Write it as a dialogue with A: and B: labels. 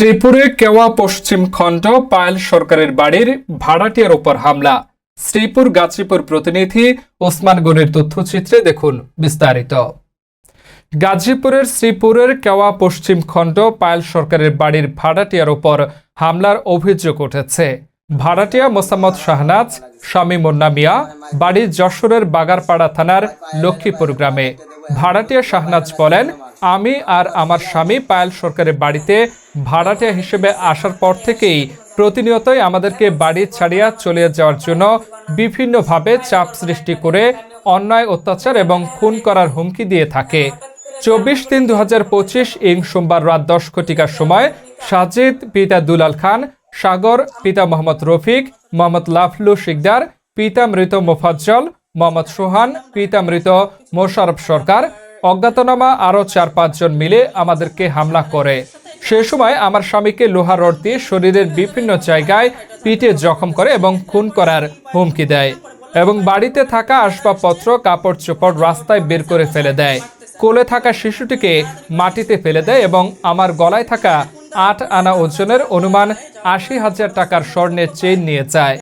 A: শ্রীপুরে কেওয়া পশ্চিম খণ্ড পায়েল সরকারের বাড়ির ভাড়াটিয়ার ওপর হামলা। শ্রীপুর গাজীপুর প্রতিনিধি ওসমান গনির তথ্যচিত্রে দেখুন বিস্তারিত। গাজীপুরের শ্রীপুরের কেওয়া পশ্চিম খণ্ড পায়েল সরকারের বাড়ির ভাড়াটিয়ার ওপর হামলার অভিযোগ উঠেছে। ভাড়াটিয়া মোসাম্মদ শাহনাজ স্বামী মুন্না মিয়া বাড়ি যশোরের বাগারপাড়া থানার লক্ষ্মীপুর গ্রামে। ভাড়াটিয়া শাহনাজ বলেন, আমি আর আমার স্বামী পায়েল সরকারের বাড়িতে ভাড়াটিয়া হিসেবে আসার পর থেকেই প্রতিনিয়তই আমাদেরকে বাড়ি ছাড়িয়া চলে যাওয়ার জন্য বিভিন্নভাবে চাপ সৃষ্টি করে অন্যায়, অত্যাচার এবং খুন করার হুমকি দিয়ে থাকে। চব্বিশ তিন দু হাজার পঁচিশ ইং সোমবার রাত দশ ঘটিকার সময় সাজিদ, পিতা দুলাল খান, সাগর, পিতা মোহাম্মদ রফিক, মোহাম্মদ লাফলু শিকদার, পিতা মৃত মোফাজ্জল মোহাম্মদ সোহান, পিতা মৃত, মোশারফ সরকার। অজ্ঞাতনামা আরও চার পাঁচজন মিলে আমাদেরকে হামলা করে। সে সময় আমার স্বামীকে লোহা রড দিয়ে শরীরের বিভিন্ন জায়গায় পিঠে জখম করে এবং খুন করার হুমকি দেয় এবং বাড়িতে থাকা আসবাবপত্র, কাপড় চোপড় রাস্তায় বের করে ফেলে দেয়। কোলে থাকা শিশুটিকে মাটিতে ফেলে দেয় এবং আমার গলায় থাকা আট আনা ওজনের অনুমান আশি হাজার টাকার স্বর্ণের চেইন নিয়ে যায়।